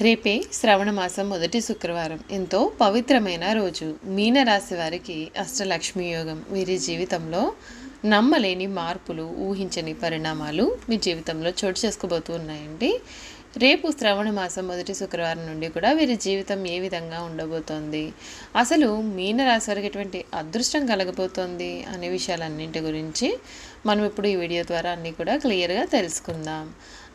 రేపే శ్రవణ మాసం మొదటి శుక్రవారం. ఎంతో పవిత్రమైన రోజు. మీనరాశి వారికి అష్టలక్ష్మి యోగం. వీరి జీవితంలో నమ్మలేని మార్పులు ఊహించని పరిణామాలు మీ జీవితంలో చోటు చేసుకోబోతూ ఉన్నాయండి. రేపు శ్రవణ మాసం మొదటి శుక్రవారం నుండి కూడా వీరి జీవితం ఏ విధంగా ఉండబోతోంది? అసలు మీనరాశి వారికి ఎటువంటి అదృష్టం కలగబోతోంది? అనే విషయాలన్నింటి గురించి మనం ఇప్పుడు ఈ వీడియో ద్వారా అన్నీ కూడా క్లియర్గా తెలుసుకుందాం.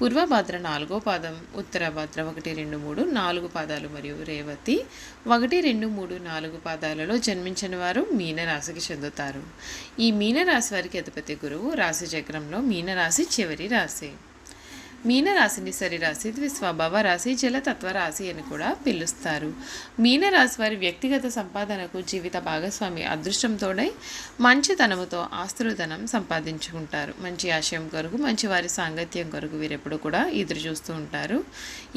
పూర్వభాద్ర నాలుగో పాదం ఉత్తరభాద్ర ఒకటి రెండు మూడు నాలుగు పాదాలు మరియు రేవతి ఒకటి రెండు మూడు నాలుగు పాదాలలో జన్మించిన వారు మీనరాశికి చెందుతారు. ఈ మీనరాశి వారికి అధిపతి గురువు రాశి చక్రంలో మీనరాశి చివరి రాశి. మీనరాశిని సరిరాశి ద్విస్వభావ రాశి జలతత్వ రాశి అని కూడా పిలుస్తారు. మీనరాశి వారి వ్యక్తిగత సంపాదనకు జీవిత భాగస్వామి అదృష్టంతోడై మంచితనముతో ఆస్తులధనం సంపాదించుకుంటారు. మంచి ఆశయం కొరకు మంచి వారి సాంగత్యం కొరకు వీరెప్పుడు కూడా ఎదురు చూస్తూ ఉంటారు.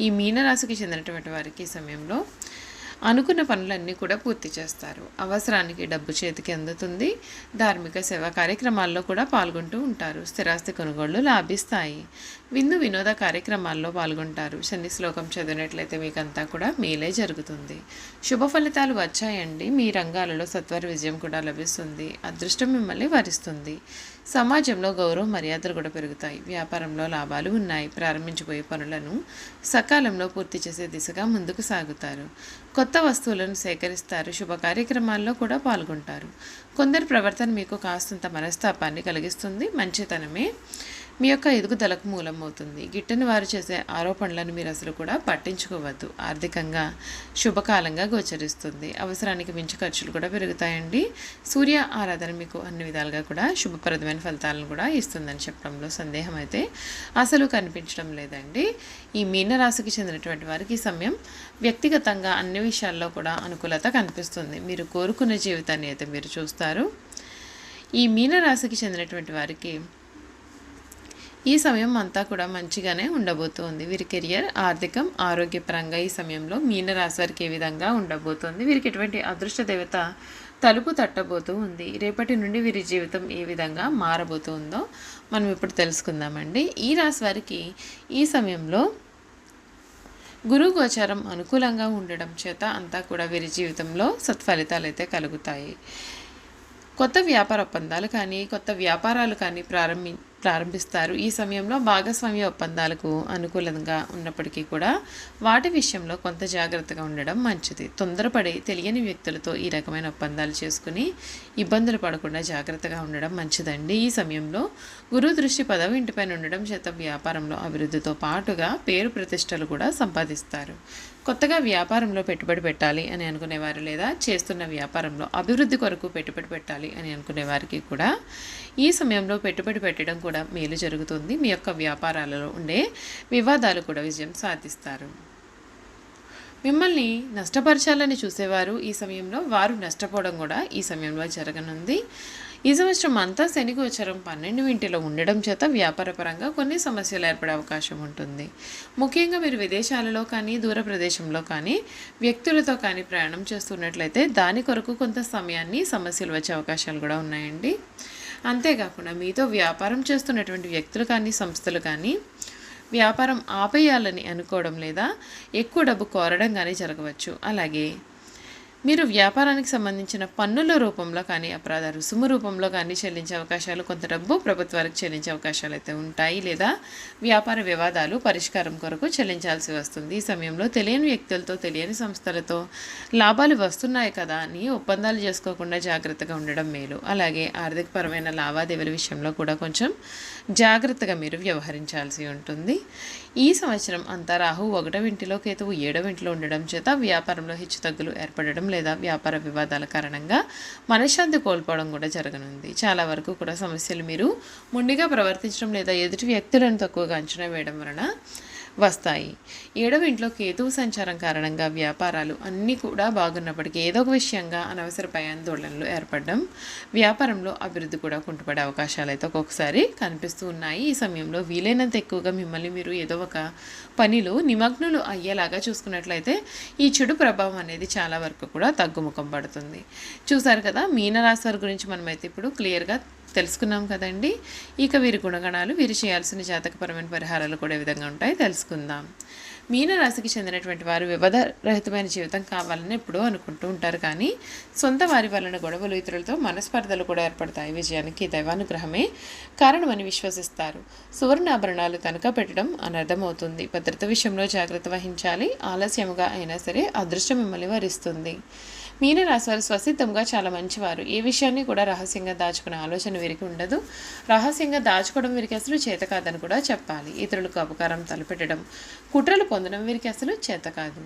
ఈ మీనరాశికి చెందినటువంటి వారికి ఈ సమయంలో అనుకున్న పనులన్నీ కూడా పూర్తి చేస్తారు. అవసరానికి డబ్బు చేతికి అందుతుంది. ధార్మిక సేవా కార్యక్రమాల్లో కూడా పాల్గొంటూ ఉంటారు. స్థిరాస్తి కొనుగోళ్ళు లాభిస్తాయి. విందు వినోద కార్యక్రమాల్లో పాల్గొంటారు. శని శ్లోకం చదివినట్లయితే మీకంతా కూడా మీలే జరుగుతుంది. శుభ ఫలితాలు వచ్చాయండి. మీ రంగాలలో సత్వర విజయం కూడా లభిస్తుంది. అదృష్టం మిమ్మల్ని వరిస్తుంది. సమాజంలో గౌరవ మర్యాదలు కూడా పెరుగుతాయి. వ్యాపారంలో లాభాలు ఉన్నాయి. ప్రారంభించబోయే పనులను సకాలంలో పూర్తి చేసే దిశగా ముందుకు సాగుతారు. కొత్త వస్తువులను సేకరిస్తారు. శుభ కార్యక్రమాల్లో కూడా పాల్గొంటారు. కొందరి ప్రవర్తన మీకు కాస్తంత మనస్తాపాన్ని కలిగిస్తుంది. మంచితనమే. మీ యొక్క ఎదుగుదలకు మూలమవుతుంది. గిట్టని వారు చేసే ఆరోపణలను మీరు అసలు కూడా పట్టించుకోవద్దు. ఆర్థికంగా శుభకాలంగా గోచరిస్తుంది. అవసరానికి మించి ఖర్చులు కూడా పెరుగుతాయండి. సూర్య ఆరాధన మీకు అన్ని విధాలుగా కూడా శుభప్రదమైన ఫలితాలను కూడా ఇస్తుందని చెప్పడంలో సందేహం అయితే అసలు కనిపించడం లేదండి. ఈ మీనరాశికి చెందినటువంటి వారికి ఈ సమయం వ్యక్తిగతంగా అన్ని విషయాల్లో కూడా అనుకూలత కనిపిస్తుంది. మీరు కోరుకున్న జీవితాన్ని అయితే మీరు చూస్తారు. ఈ మీనరాశికి చెందినటువంటి వారికి ఈ సమయం అంతా కూడా మంచిగానే ఉండబోతోంది. వీరి కెరియర్ ఆర్థికం ఆరోగ్యపరంగా ఈ సమయంలో మీనరాశి వారికి ఏ విధంగా ఉండబోతోంది? వీరికి ఎటువంటి అదృష్ట దేవత తలుపు తట్టబోతూ ఉంది. రేపటి నుండి వీరి జీవితం ఏ విధంగా మారబోతుందో మనం ఇప్పుడు తెలుసుకుందామండి. ఈ రాశి వారికి ఈ సమయంలో గురు గోచారం అనుకూలంగా ఉండడం చేత అంతా కూడా వీరి జీవితంలో సత్ఫలితాలు అయితే కలుగుతాయి. కొత్త వ్యాపార ఒప్పందాలు కానీ కొత్త వ్యాపారాలు కానీ ప్రారంభి ప్రారంభిస్తారు. ఈ సమయంలో భాగస్వామ్య ఒప్పందాలకు అనుకూలంగా ఉన్నప్పటికీ కూడా వాటి విషయంలో కొంత జాగ్రత్తగా ఉండడం మంచిది. తొందరపడి తెలియని వ్యక్తులతో ఈ రకమైన ఒప్పందాలు చేసుకుని ఇబ్బందులు పడకుండా జాగ్రత్తగా ఉండడం మంచిదండి. ఈ సమయంలో గురు దృష్టి పదవి ఇంటిపైన ఉండడం చేత వ్యాపారంలో అభివృద్ధితో పాటుగా పేరు ప్రతిష్టలు కూడా సంపాదిస్తారు. కొత్తగా వ్యాపారంలో పెట్టుబడి పెట్టాలి అని అనుకునేవారు లేదా చేస్తున్న వ్యాపారంలో అభివృద్ధి కొరకు పెట్టుబడి పెట్టాలి అని అనుకునే వారికి కూడా ఈ సమయంలో పెట్టుబడి పెట్టడం కూడా మేలు జరుగుతుంది. మీ యొక్క వ్యాపారాలలో ఉండే వివాదాలు కూడా విజయం సాధిస్తారు. మిమ్మల్ని నష్టపరచాలని చూసేవారు ఈ సమయంలో వారు నష్టపోవడం కూడా ఈ సమయంలో జరగనుంది. ఈ సంవత్సరం అంతా శని గోచరం పన్నెండు ఇంటిలో ఉండడం చేత వ్యాపారపరంగా కొన్ని సమస్యలు ఏర్పడే అవకాశం ఉంటుంది. ముఖ్యంగా మీరు విదేశాలలో కానీ దూర ప్రదేశంలో కానీ వ్యక్తులతో కానీ ప్రయాణం చేస్తున్నట్లయితే దాని కొరకు కొంత సమయాన్ని సమస్యలు వచ్చే అవకాశాలు కూడా ఉన్నాయండి. అంతేకాకుండా మీతో వ్యాపారం చేస్తున్నటువంటి వ్యక్తులు కానీ సంస్థలు కానీ వ్యాపారం ఆపేయాలని అనుకోవడం లేదా ఎక్కువ డబ్బు కోరడం కానీ జరగవచ్చు. అలాగే మీరు వ్యాపారానికి సంబంధించిన పన్నుల రూపంలో కానీ అపరాధ రుసుము రూపంలో కానీ చెల్లించే అవకాశాలు కొంత డబ్బు ప్రభుత్వానికి చెల్లించే అవకాశాలు అయితే ఉంటాయి లేదా వ్యాపార వివాదాలు పరిష్కారం కొరకు చెల్లించాల్సి వస్తుంది. ఈ సమయంలో తెలియని వ్యక్తులతో తెలియని సంస్థలతో లాభాలు వస్తున్నాయి కదా అని ఒప్పందాలు చేసుకోకుండా జాగ్రత్తగా ఉండడం మేలు. అలాగే ఆర్థికపరమైన లావాదేవీల విషయంలో కూడా కొంచెం జాగ్రత్తగా మీరు వ్యవహరించాల్సి ఉంటుంది. ఈ సంవత్సరం అంతా రాహు ఒకటవ ఇంటిలో కేతువు ఏడవ ఇంటిలో ఉండడం చేత వ్యాపారంలో హెచ్చుతగ్గులు ఏర్పడడం లేదా వ్యాపార వివాదాల కారణంగా మనశ్శాంతి కోల్పోవడం కూడా జరగనుంది. చాలా వరకు కూడా సమస్యలు మీరు ముండిగా ప్రవర్తించడం లేదా ఎదుటి వ్యక్తులను తక్కువగా అంచనా వేయడం వలన వస్తాయి. ఏడవ ఇంట్లో కేతువు సంచారం కారణంగా వ్యాపారాలు అన్నీ కూడా బాగున్నప్పటికీ ఏదో ఒక విషయంగా అనవసర భయాందోళనలు ఏర్పడడం వ్యాపారంలో అభివృద్ధి కూడా కుంటుపడే అవకాశాలు అయితే ఒక్కొక్కసారి కనిపిస్తూ ఉన్నాయి. ఈ సమయంలో వీలైనంత ఎక్కువగా మిమ్మల్ని మీరు ఏదో ఒక పనిలో నిమగ్నులు అయ్యేలాగా చూసుకున్నట్లయితే ఈ చెడు ప్రభావం అనేది చాలా వరకు కూడా తగ్గుముఖం పడుతుంది. చూసారు కదా మీనరాశి వారి గురించి మనమైతే ఇప్పుడు క్లియర్గా తెలుసుకున్నాం కదండి. ఇక వీరి గుణగణాలు వీరు చేయాల్సిన జాతకపరమైన పరిహారాలు కూడా ఏ విధంగా ఉంటాయి. తెలుసుకుందాం. మీనరాశికి చెందినటువంటి వారు వివాదరహితమైన జీవితం కావాలని ఎప్పుడూ అనుకుంటూ ఉంటారు కానీ సొంత వారి వలన గొడవలు ఇతరులతో మనస్పర్ధలు కూడా ఏర్పడతాయి. విజయానికి దైవానుగ్రహమే కారణమని విశ్వసిస్తారు. సువర్ణాభరణాలు తనఖా పెట్టడం అనర్థమవుతుంది. భద్రత విషయంలో జాగ్రత్త వహించాలి. ఆలస్యముగా అయినా సరే అదృష్టం మిమ్మల్ని వరిస్తుంది. మీనరాశివారు స్వసిద్ధంగా చాలా మంచివారు. ఏ విషయాన్ని కూడా రహస్యంగా దాచుకునే ఆలోచన వీరికి ఉండదు. రహస్యంగా దాచుకోవడం వీరికి అసలు చేత కాదని కూడా చెప్పాలి. ఇతరులకు అపకారం తలపెట్టడం కుట్రలు పొందడం వీరికి అసలు చేత కాదు.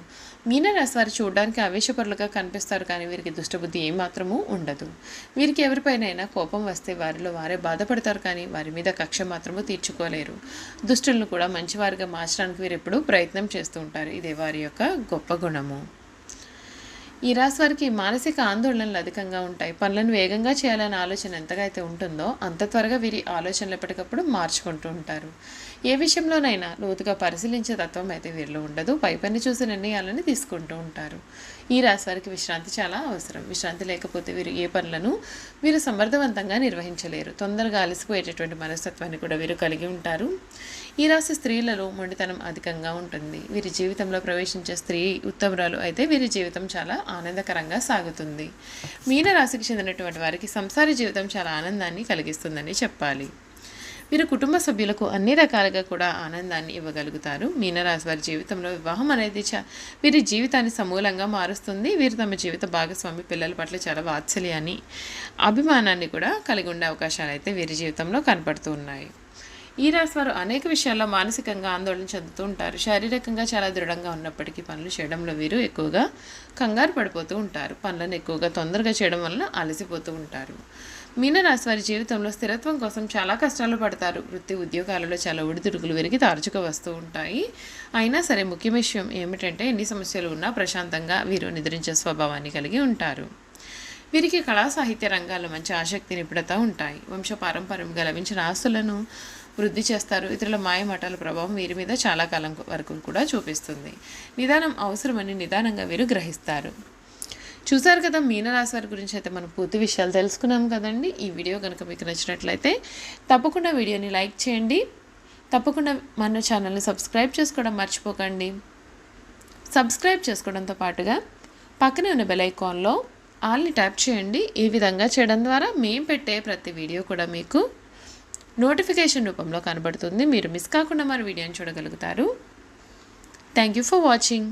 మీనరాశివారు చూడడానికి ఆవేశపరులుగా కనిపిస్తారు కానీ వీరికి దుష్టబుద్ధి ఏమాత్రమూ ఉండదు. వీరికి ఎవరిపైనైనా కోపం వస్తే వారిలో వారే బాధపడతారు కానీ వారి మీద కక్ష మాత్రము తీర్చుకోలేరు. దుష్టులను కూడా మంచివారిగా మార్చడానికి వీరు ఎప్పుడూ ప్రయత్నం చేస్తూ ఉంటారు. ఇదే వారి యొక్క గొప్ప గుణము. ఈ రాశి వారికి మానసిక ఆందోళనలు అధికంగా ఉంటాయి. పనులను వేగంగా చేయాలనే ఆలోచన ఎంతగా అయితే ఉంటుందో అంత త్వరగా వీరి ఆలోచనలు ఎప్పటికప్పుడు మార్చుకుంటూ ఉంటారు. ఏ విషయంలోనైనా లోతుగా పరిశీలించే తత్వం అయితే వీరిలో ఉండదు. పై పని చూసి నిర్ణయాలను తీసుకుంటూ ఉంటారు. ఈ రాశి వారికి విశ్రాంతి చాలా అవసరం. విశ్రాంతి లేకపోతే వీరు ఏ పనులను వీరు సమర్థవంతంగా నిర్వహించలేరు. తొందరగా అలసిపోయేటటువంటి మనస్తత్వాన్ని కూడా వీరు కలిగి ఉంటారు. ఈ రాశి స్త్రీలలో మొండితనం అధికంగా ఉంటుంది. వీరి జీవితంలో ప్రవేశించే స్త్రీ ఉత్తమరాలు అయితే వీరి జీవితం చాలా ఆనందకరంగా సాగుతుంది. మీన రాశికి చెందినటువంటి వారికి సంసార జీవితం చాలా ఆనందాన్ని కలిగిస్తుందని చెప్పాలి. వీరు కుటుంబ సభ్యులకు అన్ని రకాలుగా కూడా ఆనందాన్ని ఇవ్వగలుగుతారు. మీనరాశి వారి జీవితంలో వివాహం అనేది చా వీరి జీవితాన్ని సమూలంగా మారుస్తుంది. వీరు తమ జీవిత భాగస్వామి పిల్లల పట్ల చాలా వాత్సల్యాన్ని అభిమానాన్ని కూడా కలిగి ఉండే అవకాశాలు అయితే వీరి జీవితంలో కనపడుతూ ఉన్నాయి. ఈ రాశి వారు అనేక విషయాల్లో మానసికంగా ఆందోళన చెందుతూ ఉంటారు. శారీరకంగా చాలా దృఢంగా ఉన్నప్పటికీ పనులు చేయడంలో వీరు ఎక్కువగా కంగారు పడిపోతూ ఉంటారు. పనులను ఎక్కువగా తొందరగా చేయడం వలన అలసిపోతూ ఉంటారు. మీనరాశి వారి జీవితంలో స్థిరత్వం కోసం చాలా కష్టాలు పడతారు. వృత్తి ఉద్యోగాలలో చాలా ఒడిదుడుకులు వెరికి తారచుక వస్తూ ఉంటాయి. అయినా సరే ముఖ్య విషయం ఏమిటంటే ఎన్ని సమస్యలు ఉన్నా ప్రశాంతంగా వీరు నిద్రించే స్వభావాన్ని కలిగి ఉంటారు. వీరికి కళా సాహిత్య రంగాల్లో మంచి ఆసక్తి నిపుణత ఉంటాయి. వంశ పారంపర్యంగా లభించిన ఆస్తులను వృద్ధి చేస్తారు. ఇతరుల మాయమాటల ప్రభావం వీరి మీద చాలా కాలం వరకు కూడా చూపిస్తుంది. నిదానం అవసరమని నిదానంగా వీరు గ్రహిస్తారు. చూసారు కదా మీనరాశి వారి గురించి అయితే మనం పూర్తి విషయాలు తెలుసుకున్నాం కదండి. ఈ వీడియో కనుక మీకు నచ్చినట్లయితే తప్పకుండా వీడియోని లైక్ చేయండి. తప్పకుండా మన ఛానల్ని సబ్స్క్రైబ్ చేసుకోవడం మర్చిపోకండి. సబ్స్క్రైబ్ చేసుకోవడంతో పాటుగా పక్కనే ఉన్న బెల్ ఐకాన్లో ఆల్ని ట్యాప్ చేయండి. ఈ విధంగా చేయడం ద్వారా మేము పెట్టే ప్రతి వీడియో కూడా మీకు నోటిఫికేషన్ రూపంలో కనబడుతుంది. మీరు మిస్ కాకుండా మరి వీడియోని చూడగలుగుతారు. Thank you for watching